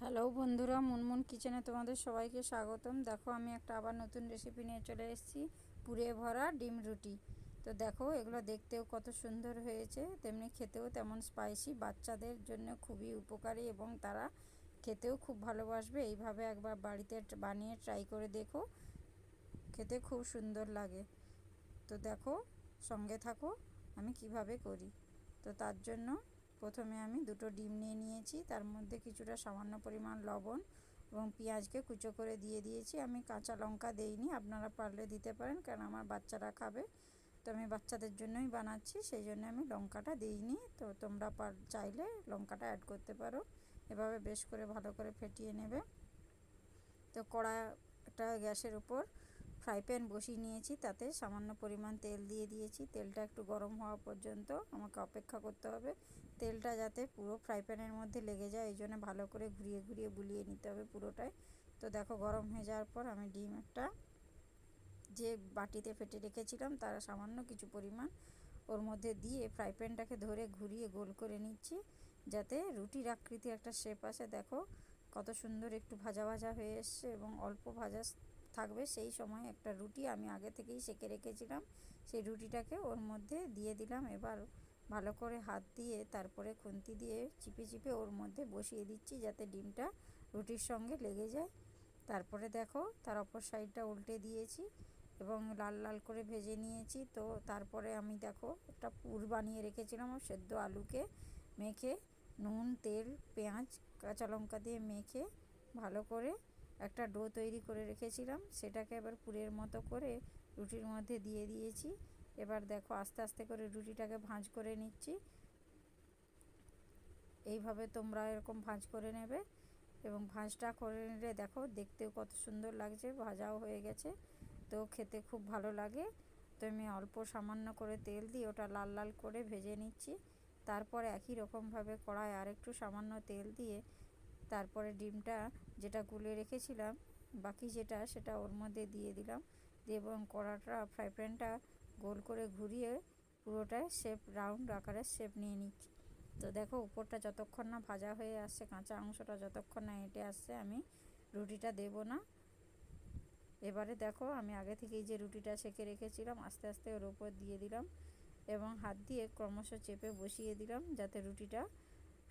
Hello বন্ধুরা, মুনমুন কিচেনে তোমাদের সবাইকে স্বাগতম। দেখো, আমি একটা আবার নতুন রেসিপি নিয়ে চলে এসেছি, পুরে ভরা ডিম রুটি। তো দেখো, এগুলো দেখতেও কত সুন্দর হয়েছে। তেমনি খেতেও তেমন স্পাইসি বাচ্চাদের জন্য খুবই উপকারী এবং তারা খেতেও খুব ভালোবাসবে। এইভাবে একবার বাড়িতে বানিয়ে ট্রাই করে দেখো, খেতে খুব সুন্দর লাগে। তো দেখো, সঙ্গে থাকো, আমি কীভাবে করি। তো তার জন্য প্রথমে আমি দুটো ডিম নিয়ে নিয়েছি। তার মধ্যে কিছুটা সামান্য পরিমাণ লবণ এবং পেঁয়াজকে কুচো করে দিয়ে দিয়েছি। আমি কাঁচা লঙ্কা দেইনি, আপনারা পারলে দিতে পারেন, কারণ আমার বাচ্চারা খাবে। তো আমি বাচ্চাদের জন্যই বানাচ্ছি, সেই জন্য আমি লঙ্কাটা দিইনি। তো তোমরা পার, চাইলে লঙ্কাটা অ্যাড করতে পারো। এভাবে বেশ করে ভালো করে ফেটিয়ে নেবে। তো কড়া একটা গ্যাসের উপর ফ্রাই প্যান বসিয়ে নিয়েছি, তাতে সামান্য পরিমাণ তেল দিয়ে দিয়েছি। তেলটা একটু গরম হওয়া পর্যন্ত আমাকে অপেক্ষা করতে হবে। তেলটা যাতে পুরো ফ্রাই প্যানের মধ্যে লেগে যায়, এই জন্য ভালো করে ঘুরিয়ে ঘুরিয়ে বুলিয়ে নিতে হবে পুরোটাই। তো দেখো গরম হয়ে যাওয়ার পর আমি ডিম একটা যে বাটিতে ফেটে রেখেছিলাম, তার সামান্য কিছু পরিমাণ ওর মধ্যে দিয়ে ফ্রাই প্যানটাকে ধরে ঘুরিয়ে গোল করে নিচ্ছি, যাতে রুটির আকৃতির একটা শেপ আসে। দেখো কত সুন্দর একটু ভাজা ভাজা হয়ে এসছে এবং অল্প ভাজা থাকবে, সেই সময় একটা রুটি আমি আগে থেকেই সেকে রেখেছিলাম, সেই রুটিটাকে ওর মধ্যে দিয়ে দিলাম। এবার ভালো করে হাত দিয়ে তারপরে খুন্তি দিয়ে চিপে চিপে ওর মধ্যে বসিয়ে দিচ্ছি যাতে ডিমটা রুটির সঙ্গে লেগে যায়। তারপরে দেখো তার অপর সাইডটা উল্টে দিয়েছি এবং লাল লাল করে ভেজে নিয়েছি। তো তারপরে আমি দেখো একটা পুর বানিয়ে রেখেছিলাম সেদ্ধ আলুকে মেখে, নুন, তেল, পেঁয়াজ, কাঁচা লঙ্কা দিয়ে মেখে ভালো করে একটা ডো তৈরি করে রেখেছিলাম। সেটাকে এবার পুরের মতো করে রুটির মধ্যে দিয়ে দিয়েছি। এবার দেখো আস্তে আস্তে করে রুটিটাকে ভাঁজ করে নিচ্ছি। এইভাবে তোমরা এরকম ভাঁজ করে নেবে এবং ভাঁজটা করে নিলে দেখো দেখতেও কত সুন্দর লাগছে, ভাজাও হয়ে গেছে। তো খেতে খুব ভালো লাগে। তো আমি অল্প সামান্য করে তেল দিয়ে ওটা লাল লাল করে ভেজে নিচ্ছি। তারপরে একই রকমভাবে কড়ায় আরেকটু সামান্য তেল দিয়ে তারপরে ডিমটা যেটা গুলে রেখেছিলাম, বাকি যেটা সেটা ওর মধ্যে দিয়ে দিলাম। দিয়ে এবং কড়াটা, ফ্রাই প্যানটা গোল করে ঘুরিয়ে পুরোটায় শেপ রাউন্ড আকারের শেপ নিয়ে নিচ্ছি তো দেখো, উপরটা যতক্ষণ না ভাজা হয়ে আসছে, কাঁচা অংশটা যতক্ষণ না এঁটে আসছে, আমি রুটিটা দেব না। এবারে দেখো, আমি আগে থেকেই যে রুটিটা সেঁকে রেখেছিলাম, আস্তে আস্তে ওর উপর দিয়ে দিলাম এবং হাত দিয়ে ক্রমশ চেপে বসিয়ে দিলাম যাতে রুটিটা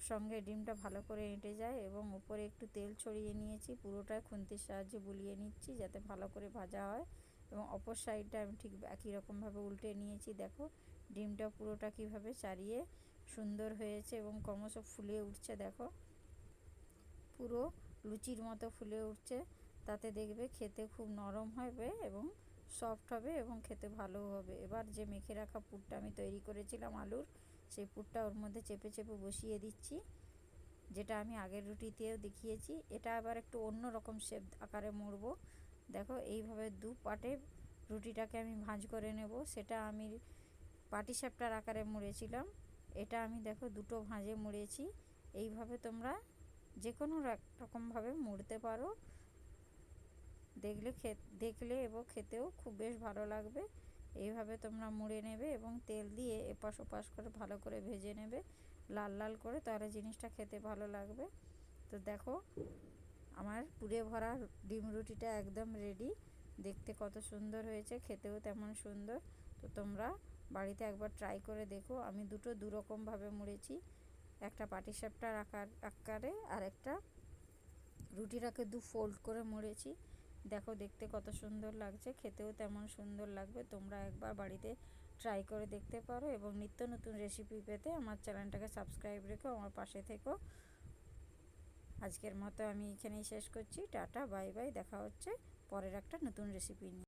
সঙ্গে ডিমটা ভালো করে এঁটে যায় এবং উপরে একটু তেল ছড়িয়ে নিয়েছি, পুরোটাই খুন্তির সাহায্যে বুলিয়ে নিচ্ছি যাতে ভালো করে ভাজা হয়। এবং অপর সাইডটা আমি ঠিক একই রকমভাবে উল্টে নিয়েছি। দেখো, ডিমটা পুরোটা কীভাবে চারিয়ে সুন্দর হয়েছে এবং ক্রমশ ফুলে উঠছে, দেখো। পুরো লুচির মতো ফুলে উঠছে। তাতে দেখবে খেতে খুব নরম হবে এবং সফট হবে এবং খেতে ভালো হবে। এবার যে মেখে রাখা পুরটা আমি তৈরি করেছিলাম আলুর, সেই পুরটা ওর মধ্যে চেপে চেপে বসিয়ে দিচ্ছি। যেটা আমি আগের রুটিতেও দেখিয়েছি। এটা আবার একটু অন্য রকম শেপ আকারে মুড়বো দেখো, এইভাবে দু পাটে রুটিটাকে আমি ভাঁজ করে নেব। সেটা আমি পাটি সাপটার আকারে মুড়েছিলাম। এটা আমি দেখো, দুটো ভাঁজে মুড়েছি। এইভাবে তোমরা যে কোনো রকমভাবে মুড়তে পারো। দেখলে দেখলে এবং খেতেও খুব বেশ ভালো লাগবে। এইভাবে তোমরা মুড়ে নেবে এবং তেল দিয়ে এপাশ ওপাশ করে ভালো করে ভেজে নেবে। লাল লাল করে তাহলে জিনিসটা খেতে ভালো লাগবে। তো দেখো আমার পুড়ে ভরা ডিম রুটিটা একদম রেডি দেখতে কত সুন্দর হয়েছে, খেতেও তেমন সুন্দর। তো তোমরা বাড়িতে একবার ট্রাই করে দেখো। আমি দুটো দুরকমভাবে মুড়েছি। একটা পাটিসাপটার আকার আকারে আর একটা রুটিটাকে দু ফোল্ড করে মুড়েছি। দেখো দেখতে কত সুন্দর লাগছে, খেতেও তেমন সুন্দর লাগবে। তোমরা একবার বাড়িতে ট্রাই করে দেখতে পারো এবং নিত্য নতুন রেসিপি পেতে আমার চ্যানেলটাকে সাবস্ক্রাইব রেখো, আমার পাশে থেকো। আজকের মতো আমি এখানেই শেষ করছি, টাটা, বাই বাই, দেখা হচ্ছে পরের একটা নতুন রেসিপি নিয়ে।